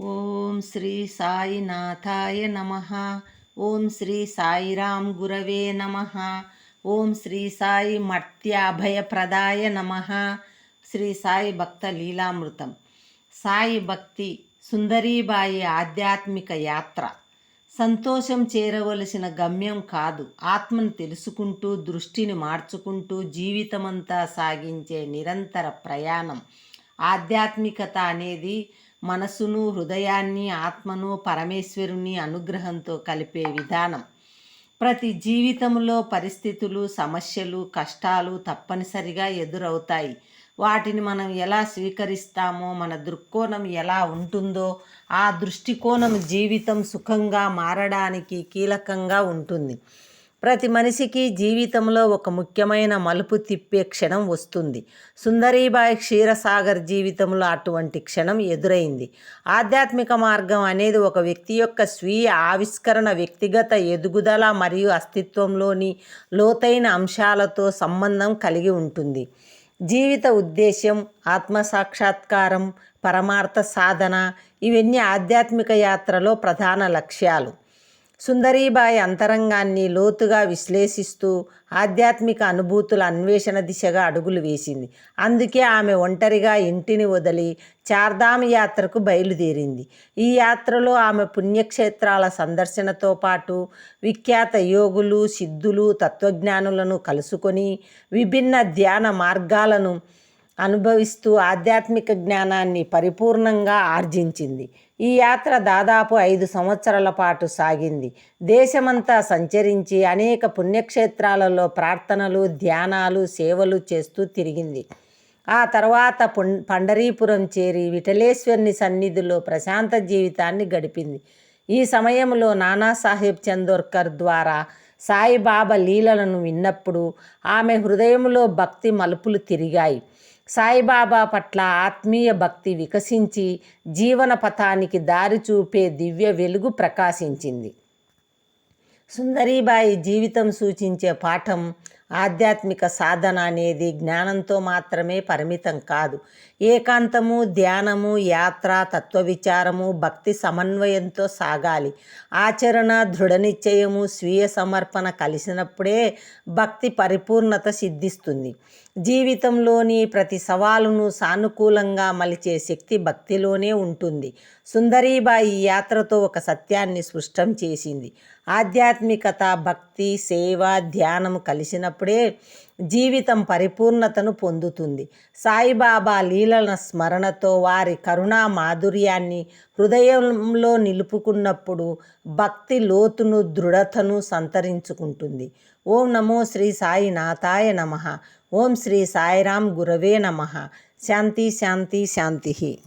ఓం శ్రీ సాయినాథాయ నమ. ఓం శ్రీ సాయిరాం గురవే నమ. ఓం శ్రీ సాయి మర్త్యాభయప్రదాయ నమ. శ్రీ సాయి భక్త లీలామృతం. సాయి భక్తి సుందరీబాయి ఆధ్యాత్మిక యాత్ర. సంతోషం చేరవలసిన గమ్యం కాదు. ఆత్మను తెలుసుకుంటూ దృష్టిని మార్చుకుంటూ జీవితమంతా సాగించే నిరంతర ప్రయాణం. ఆధ్యాత్మికత అనేది మనసును హృదయాన్ని ఆత్మను పరమేశ్వరుని అనుగ్రహంతో కలిపే విధానం. ప్రతి జీవితంలో పరిస్థితులు సమస్యలు కష్టాలు తప్పనిసరిగా ఎదురవుతాయి. వాటిని మనం ఎలా స్వీకరిస్తామో మన దృక్కోణం ఎలా ఉంటుందో ఆ దృష్టికోణం జీవితం సుఖంగా మారడానికి కీలకంగా ఉంటుంది. ప్రతి మనిషికి జీవితంలో ఒక ముఖ్యమైన మలుపు తిప్పే క్షణం వస్తుంది. సుందరీబాయి క్షీరసాగర్ జీవితంలో అటువంటి క్షణం ఎదురైంది. ఆధ్యాత్మిక మార్గం అనేది ఒక వ్యక్తి యొక్క స్వీయ ఆవిష్కరణ వ్యక్తిగత ఎదుగుదల మరియు అస్తిత్వంలోని లోతైన అంశాలతో సంబంధం కలిగి ఉంటుంది. జీవిత ఉద్దేశ్యం ఆత్మసాక్షాత్కారం పరమార్థ సాధన ఇవన్నీ ఆధ్యాత్మిక యాత్రలో ప్రధాన లక్ష్యాలు. సుందరీబాయి అంతరంగాన్ని లోతుగా విశ్లేషిస్తూ ఆధ్యాత్మిక అనుభూతుల అన్వేషణ దిశగా అడుగులు వేసింది. అందుకే ఆమె ఒంటరిగా ఇంటిని వదిలి చార్ధామ్ యాత్రకు బయలుదేరింది. ఈ యాత్రలో ఆమె పుణ్యక్షేత్రాల సందర్శనతో పాటు విఖ్యాత యోగులు సిద్ధులు తత్వజ్ఞానులను కలుసుకొని విభిన్న ధ్యాన మార్గాలను అనుభవిస్తూ ఆధ్యాత్మిక జ్ఞానాన్ని పరిపూర్ణంగా ఆర్జించింది. ఈ యాత్ర దాదాపు ఐదు సంవత్సరాల పాటు సాగింది. దేశమంతా సంచరించి అనేక పుణ్యక్షేత్రాలలో ప్రార్థనలు ధ్యానాలు సేవలు చేస్తూ తిరిగింది. ఆ తర్వాత పండరీపురం చేరి విఠలేశ్వరుని సన్నిధిలో ప్రశాంత జీవితాన్ని గడిపింది. ఈ సమయంలో నానాసాహెబ్ చందోర్కర్ ద్వారా సాయిబాబా లీలలను విన్నప్పుడు ఆమె హృదయంలో భక్తి మలుపులు తిరిగాయి. సాయిబాబా పట్ల ఆత్మీయ భక్తి వికసించి జీవన పథానికి దారి చూపే దివ్య వెలుగు ప్రకాశించింది. సుందరీబాయి జీవితం సూచించే పాఠం ఆధ్యాత్మిక సాధన అనేది జ్ఞానంతో మాత్రమే పరిమితం కాదు. ఏకాంతము ధ్యానము యాత్ర తత్వ విచారము భక్తి సమన్వయంతో సాగాలి. ఆచరణ దృఢ నిశ్చయము స్వీయ సమర్పణ కలిసినప్పుడే భక్తి పరిపూర్ణత సిద్ధిస్తుంది. జీవితంలోని ప్రతి సవాలును సానుకూలంగా మలిచే శక్తి భక్తిలోనే ఉంటుంది. సుందరీబాయి యాత్రతో ఒక సత్యాన్ని స్పష్టం చేసింది. ఆధ్యాత్మికత భక్తి సేవ ధ్యానం కలిసినప్పుడే జీవితం పరిపూర్ణతను పొందుతుంది. సాయిబాబా లీలల స్మరణతో వారి కరుణా మాధుర్యాన్ని హృదయంలో నిలుపుకున్నప్పుడు భక్తి లోతును దృఢతను సంతరించుకుంటుంది. ఓం నమో శ్రీ సాయినాథాయ నమ. ఓం శ్రీ సాయిరాం గురవే నమ. శాంతి శాంతి శాంతి.